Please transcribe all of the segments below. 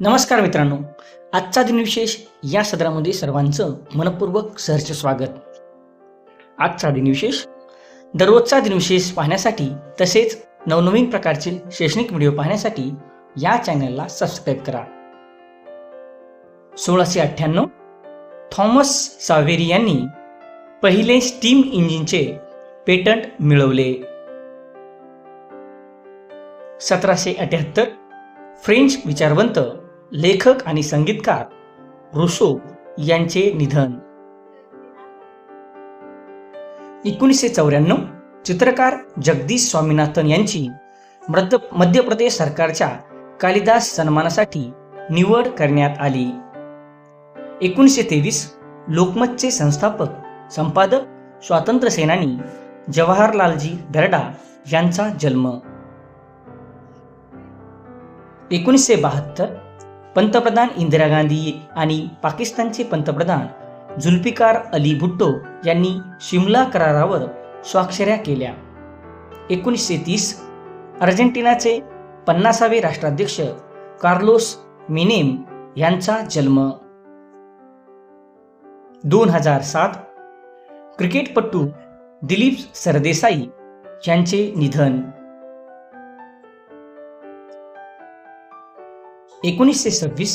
नमस्कार मित्रांनो. आजचा दिनविशेष या सदरामध्ये सर्वांचं मनपूर्वक सहर्ष स्वागत. आजचा दिनविशेष दररोजचा दिनविशेष पाहण्यासाठी तसेच नवनवीन प्रकारचे शैक्षणिक व्हिडिओ पाहण्यासाठी या चॅनलला सबस्क्राईब करा. सोळाशे अठ्ठ्याण्णव थॉमस सावेरी यांनी पहिले स्टीम इंजिनचे पेटंट मिळवले. सतराशे अठ्याहत्तर फ्रेंच विचारवंत लेखक आणि संगीतकार रुसो यांचे निधन. एकोणीसशे चौऱ्याण्णव चित्रकार जगदीश स्वामीनाथन यांची मध्य मध्य प्रदेश सरकारच्या कालिदास सन्मानासाठी निवड करण्यात आली. एकोणीसशे तेवीस लोकमतचे संस्थापक संपादक स्वातंत्र्य सेनानी जवाहरलालजी दर्डा यांचा जन्म. एकोणीसशे बहात्तर पंतप्रधान इंदिरा गांधी आणि पाकिस्तानचे पंतप्रधान जुल्फिकार अली भुट्टो यांनी शिमला करारावर स्वाक्षऱ्या केल्या. एकोणीसशे तीस अर्जेंटिनाचे पन्नासावे राष्ट्राध्यक्ष कार्लोस मिनेम यांचा जन्म. दोन हजार सात क्रिकेटपटू दिलीप सरदेसाई यांचे निधन. एकोणीसशे सव्वीस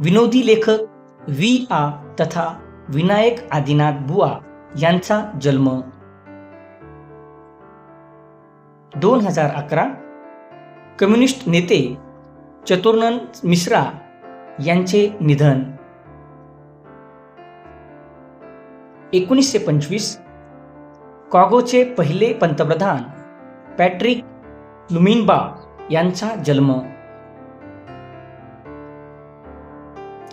विनोदी लेखक व्ही आ तथा विनायक आदिनाथ बुवा यांचा जन्म दोन हजार अकरा कम्युनिस्ट नेते चतुर्नन मिश्रा यांचे निधन. एकोणीसशे पंचवीस कॉगोचे पहिले पंतप्रधान पॅट्रिक लुमिनबा यांचा जन्म.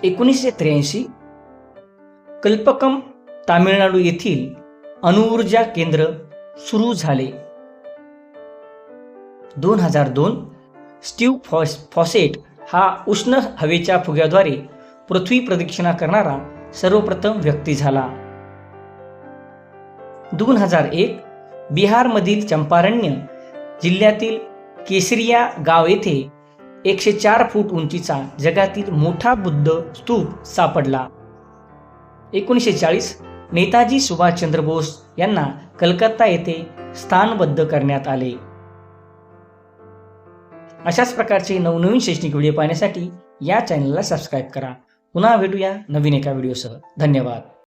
एकोणीसशे त्र्याऐंशी कल्पकम तामिळनाडू येथील अणुऊर्जा केंद्र सुरू झाले. दोन हजार दोन स्टीव फॉस फॉसेट हा उष्ण हवेच्या फुग्याद्वारे पृथ्वी प्रदक्षिणा करणारा सर्वप्रथम व्यक्ती झाला. दोन हजार एक बिहारमधील चंपारण्य जिल्ह्यातील केसरिया गाव येथे एकशे चार फूट उंचीचा जगातील मोठा बुद्ध स्तूप सापडला. एकोणीसशे चाळीस नेताजी सुभाषचंद्र बोस यांना कलकत्ता येथे स्थानबद्ध करण्यात आले. अशाच प्रकारचे नवनवीन शैक्षणिक व्हिडिओ पाहण्यासाठी या चॅनलला सबस्क्राईब करा. पुन्हा भेटूया नवीन एका व्हिडिओसह. धन्यवाद.